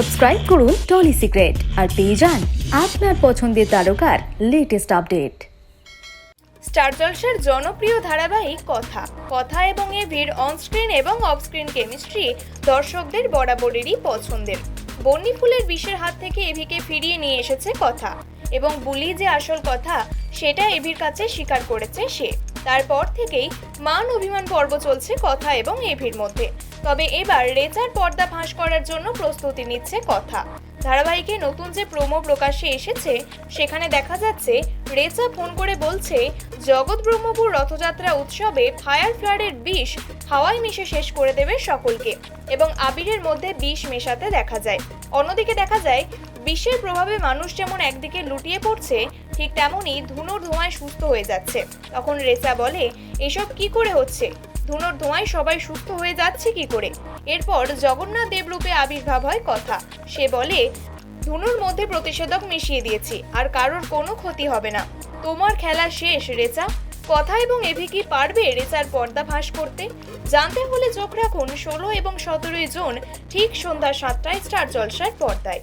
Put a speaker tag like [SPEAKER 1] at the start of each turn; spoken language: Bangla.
[SPEAKER 1] সাবস্ক্রাইব করুন টলি সিক্রেট আর পেয়ে যান আপনার পছন্দের তারকার লেটেস্ট আপডেট
[SPEAKER 2] স্টার জলসার জনপ্রিয় ধারাবাহিক কথা কথা এবং এভির অনস্ক্রিন এবং অফস্ক্রিন কেমিস্ট্রি দর্শকদের বরাবরেরই পছন্দের। বন্নি ফুলের বিষের হাত থেকে এভিকে ফিরিয়ে নিয়ে এসেছে কথা এবং বুলি যে আসল কথা, সেটা এভির কাছে স্বীকার করেছে সে। তারপর থেকেই মান অভিমান পর্ব চলছে কথা এবং এভির মধ্যে। তবে এবার রেচার পর্দা ফাঁস করার জন্য প্রস্তুতি নিচ্ছে কথা। ধারাবাহিকে নতুন যে প্রোমো প্রকাশ্যে এসেছে, সেখানে দেখা যাচ্ছে রেচা ফোন করে বলছে জগৎ ব্রহ্মপুর রথযাত্রা উৎসবে ফায়ার ফ্লাডের বিষ হাওয়ায় মিশে শেষ করে দেবে সকলকে এবং আবিরের মধ্যে বিষ মেশাতে দেখা যায়। অন্যদিকে দেখা যায় বিষের প্রভাবে মানুষ যেমন একদিকে লুটিয়ে পড়ছে, ঠিক তেমনই ধুনোর ধোঁয়ায় সুস্থ হয়ে যাচ্ছে। তখন রেচা বলে, এসব কি করে হচ্ছে? ধুনোর ধোঁয়ায় সবাই সুস্থ হয়ে যাচ্ছে কি করে? এরপর জগন্নাথ দেবরূপে আবির্ভাব হয় কথা। সে বলে, ধুনুর মধ্যে প্রতিষেধক মিশিয়ে দিয়েছি, আর কারোর কোনো ক্ষতি হবে না। তোমার খেলা শেষ, রেচা। কথা এবং এভি কি পারবে রেচার পর্দা ফাঁস করতে? জানতে হলে চোখ রাখুন, ষোলো এবং সতেরোই জুন, ঠিক সন্ধ্যা সাতটায় স্টার জলসায় পর্দায়।